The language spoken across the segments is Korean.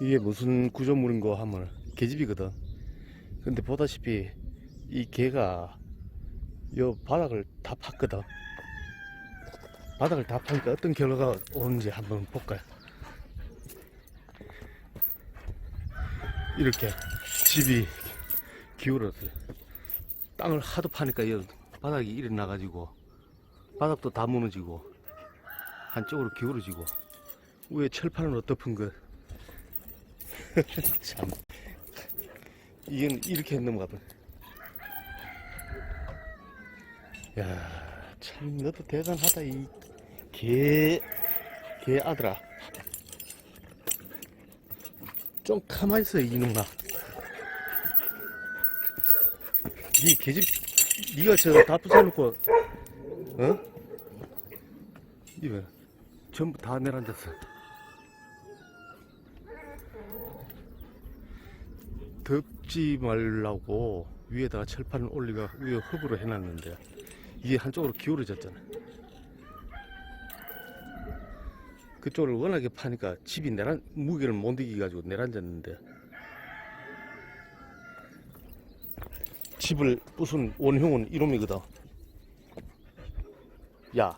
이게 무슨 구조물인 거 하면 개집이거든. 근데 보다시피 이 개가 요 바닥을 다 팠거든. 바닥을 다 파니까 어떤 결과가 오는지 한번 볼까요? 이렇게 집이 기울었어요. 땅을 하도 파니까 이 바닥이 이래 나가지고 바닥도 다 무너지고 한쪽으로 기울어지고 위에 철판은 덮은 거. 참. 이건 이렇게 했는가 봐. 야, 참 너도 대단하다 이 개, 개 아들아. 좀 가만히 있어 이놈아. 니 개집, 니가 저다 부숴놓고, 어? 이봐, 전부 다 내려앉았어. 덮지 말라고 위에다가 철판을 올리가 위에 흙으로 해놨는데 이게 한쪽으로 기울어졌잖아. 그쪽을 워낙에 파니까 집이 내란 무게를 못 이겨가지고 내려앉았는데 집을 부순 원흉은 이놈이거든. 야,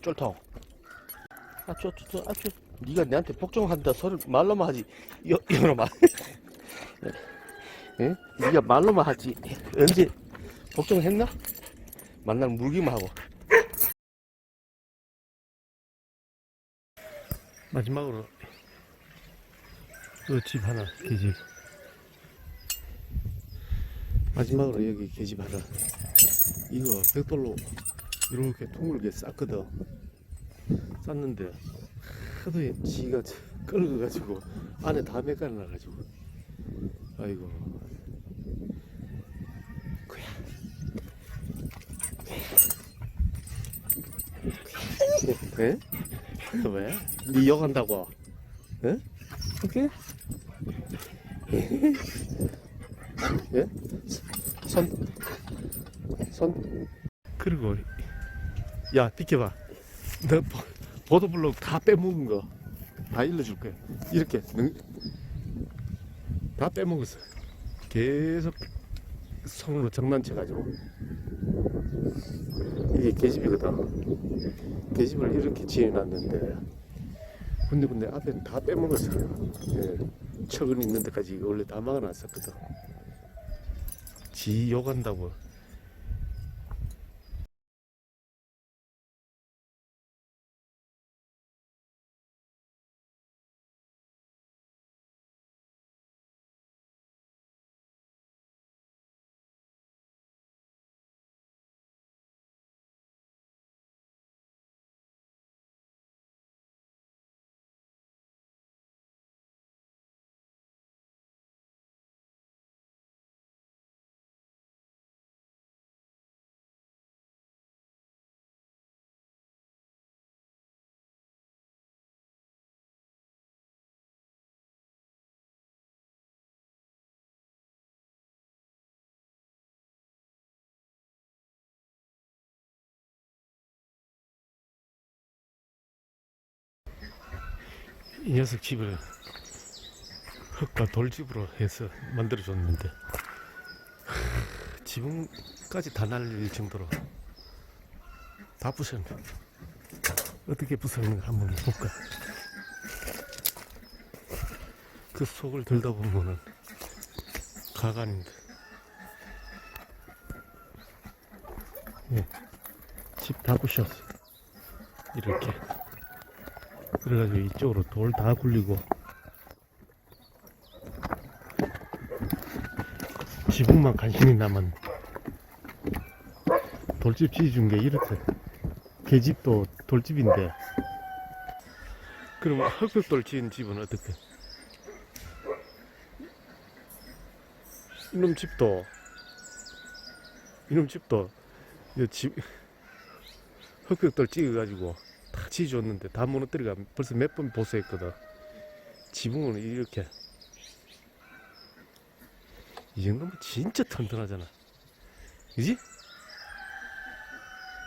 쫄통. 아, 아, 쫄. 네가 내한테 복종한다 소리 말로만 하지. 이, 이놈아. 응? 네가 말로만 하지. 언제 복종했나? 만날 물기만 하고. 마지막으로 이집 하나 계집. 마지막으로 여기 계집 하나. 이거 벽돌로 이렇게 둥글게 쌌거든. 쌌는데 하도 지가 끓어가지고 안에 다 매가나가지고 아이고 그야 에? 왜? 니 욕한다고? 에? 오케이? 예? 손, 손. 그리고, 야, 비켜봐. 너 보- 보도블록 다 빼먹은 거 다 일러줄 거야. 이렇게 능- 다 빼먹었어. 계속 손으로 장난쳐가지고 이게 계집이거든. 계집을 이렇게 지어놨는데 근데 근데 앞에 다 빼먹었어. 예. 척은 있는 데까지 원래 다 막아놨었거든. 지 욕한다고. 이 녀석 집을 흙과 돌집으로 해서 만들어줬는데 하, 지붕까지 다 날릴 정도로 다 부셨네. 어떻게 부수는가 한번 볼까? 그 속을 들다 보면은 가관인데. 예, 집 다 부셨어. 이렇게 그래가지고 이쪽으로 돌 다 굴리고. 지붕만 간신히 남은 돌집 지어준 게 이렇게 계집도 돌집인데. 그럼 흑백돌 지은 집은 어떻게? 이놈 집도 이놈 집도 이집 흑백돌 찍어가지고 다 지어줬는데 다 무너뜨리가 벌써 몇 번 보수했거든. 지붕은 이렇게 이 정도면 진짜 튼튼하잖아. 그지?